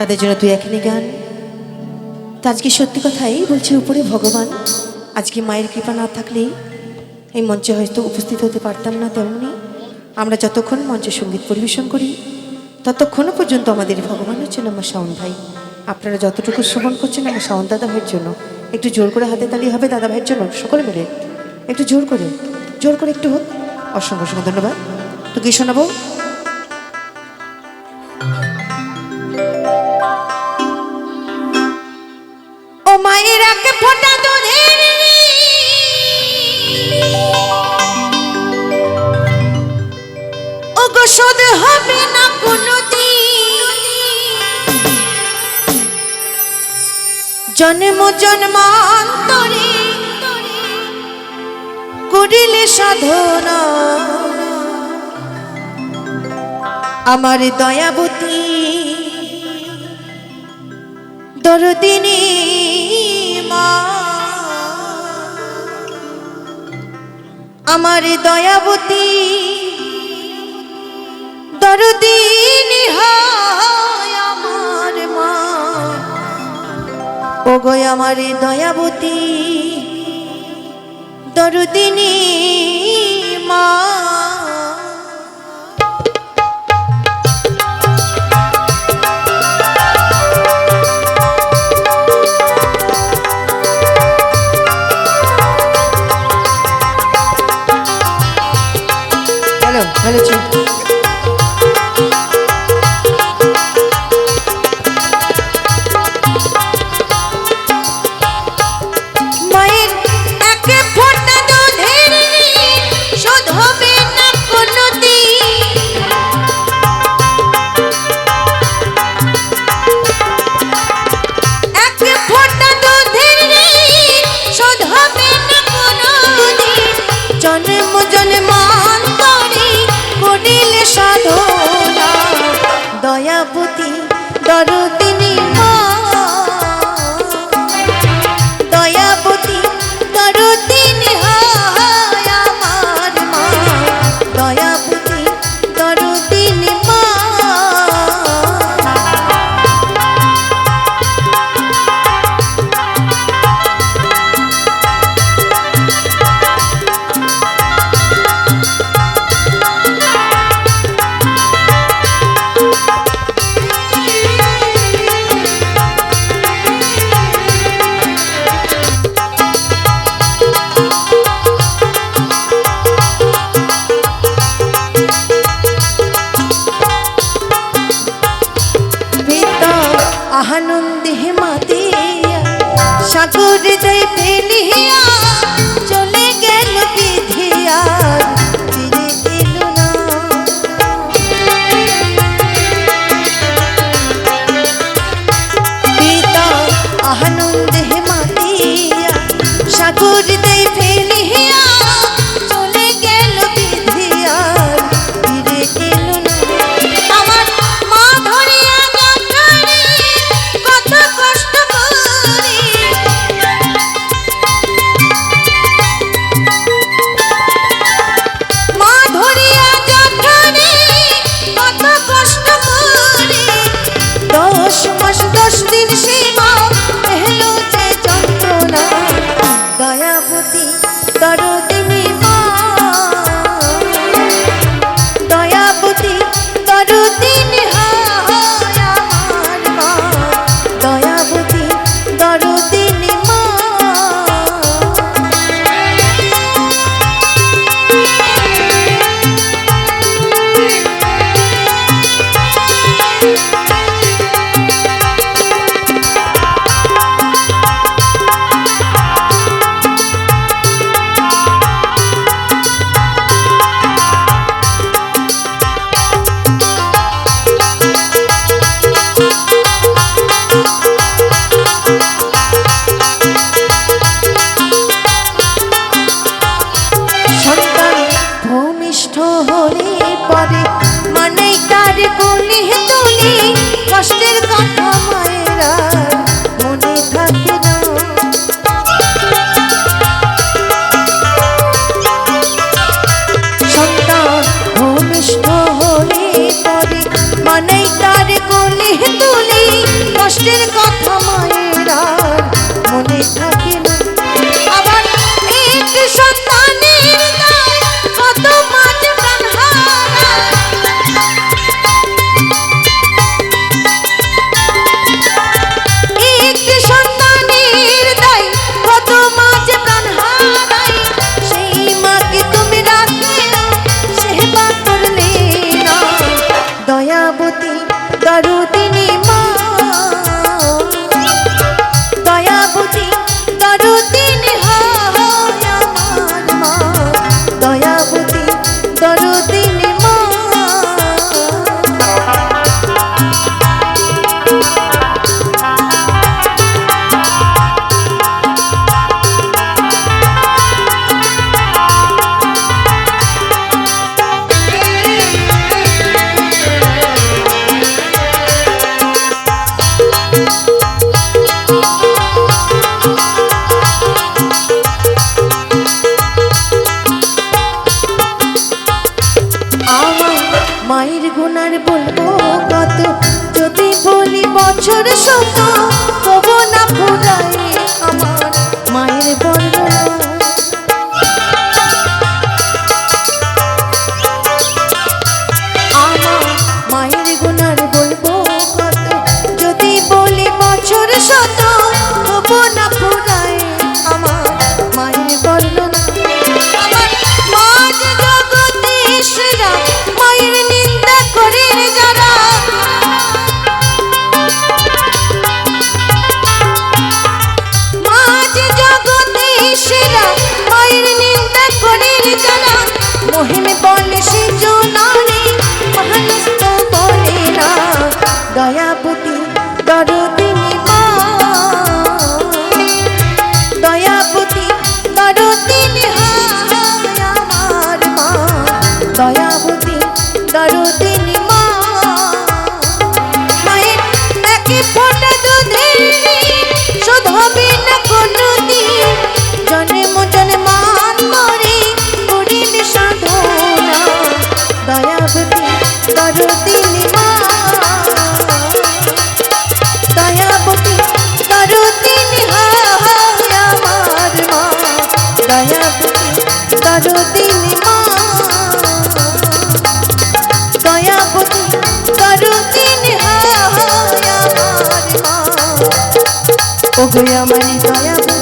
তাদের জন্য তুই এখানে গান। তো আজকে সত্যি কথাই বলছি উপরে ভগবান, আজকে মায়ের কৃপা না থাকলে এই মঞ্চে হয়তো উপস্থিত হতে পারতাম না তেমনি। আমরা যতক্ষণ মঞ্চে সংগীত পরিবেশন করি ততক্ষণও পর্যন্ত আমাদের ভগবান হচ্ছেন আমার শাওন ভাই। আপনারা যতটুকু শ্রবণ করছেন আমার শাওন দাদা ভাইয়ের জন্য, একটু জোর করে হাতে তালি হবে দাদা ভাইয়ের জন্য, সকলে মিলে। একটু জোর করে জোর করে একটু হোক। অসংখ্য অসংখ্য ধন্যবাদ। তো কি শোনাবো। একে ফোটা দুধের ও গো শোধ হবে না কোনো জন্ম জন্মান্তরে করিলে সাধনা। আমার দয়াবতী, দরদিনী আমার দয়াবতী দরদিনী আমার মা। ও গো আমার দয়াবতী দরদিনী মা। আহানন্দে মাতিয়া সাগর দেয় ফেলিয়া মাটির বছর শত তবু না ফুরায় দরদিনী মা। দয়াবতী দরদিনী আমার মা। দয়াবতী দরদিনী মা। মায়ের নাকি 我不要买你这样。